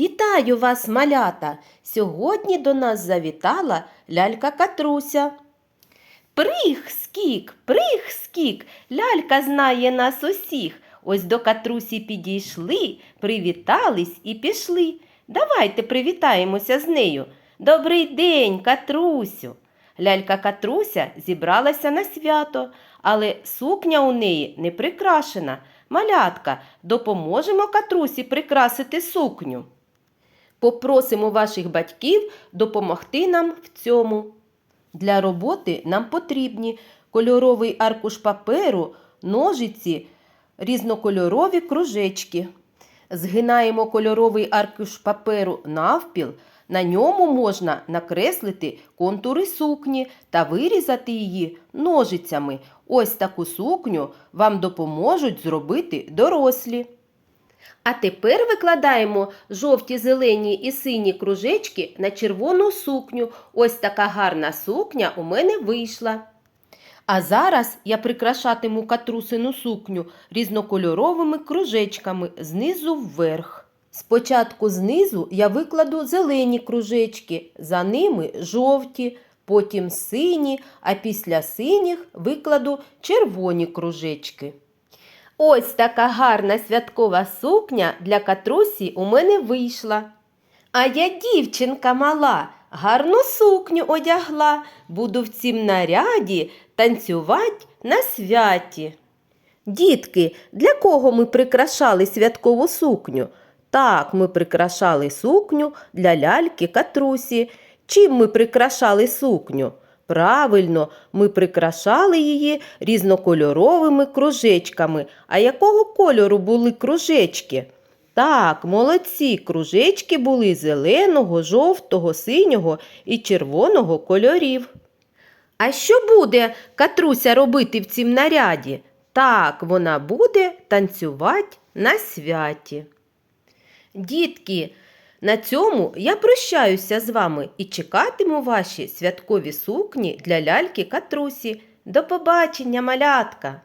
Вітаю вас, малята! Сьогодні до нас завітала лялька Катруся. Прих, скік, прих, скік, лялька знає нас усіх. Ось до Катрусі підійшли, привітались і пішли. Давайте привітаємося з нею. Добрий день, Катрусю. Лялька Катруся зібралася на свято, але сукня у неї не прикрашена. Малятка, допоможемо Катрусі прикрасити сукню. Попросимо ваших батьків допомогти нам в цьому. Для роботи нам потрібні кольоровий аркуш паперу, ножиці, різнокольорові кружечки. Згинаємо кольоровий аркуш паперу навпіл. На ньому можна накреслити контури сукні та вирізати її ножицями. Ось таку сукню вам допоможуть зробити дорослі. А тепер викладаємо жовті, зелені і сині кружечки на червону сукню. Ось така гарна сукня у мене вийшла. А зараз я прикрашатиму катрусину сукню різнокольоровими кружечками знизу вверх. Спочатку знизу я викладу зелені кружечки, за ними жовті, потім сині, а після синіх викладу червоні кружечки. Ось така гарна святкова сукня для катрусі у мене вийшла. А я дівчинка мала, гарну сукню одягла, буду в цім наряді танцювать на святі. Дітки, для кого ми прикрашали святкову сукню? Так, ми прикрашали сукню для ляльки катрусі. Чим ми прикрашали сукню? Правильно, ми прикрашали її різнокольоровими кружечками. А якого кольору були кружечки? Так, молодці, кружечки були зеленого, жовтого, синього і червоного кольорів. А що буде Катруся робити в цім наряді? Так, вона буде танцювати на святі. Дітки, на цьому я прощаюся з вами і чекатиму ваші святкові сукні для ляльки Катрусі. До побачення, малятка!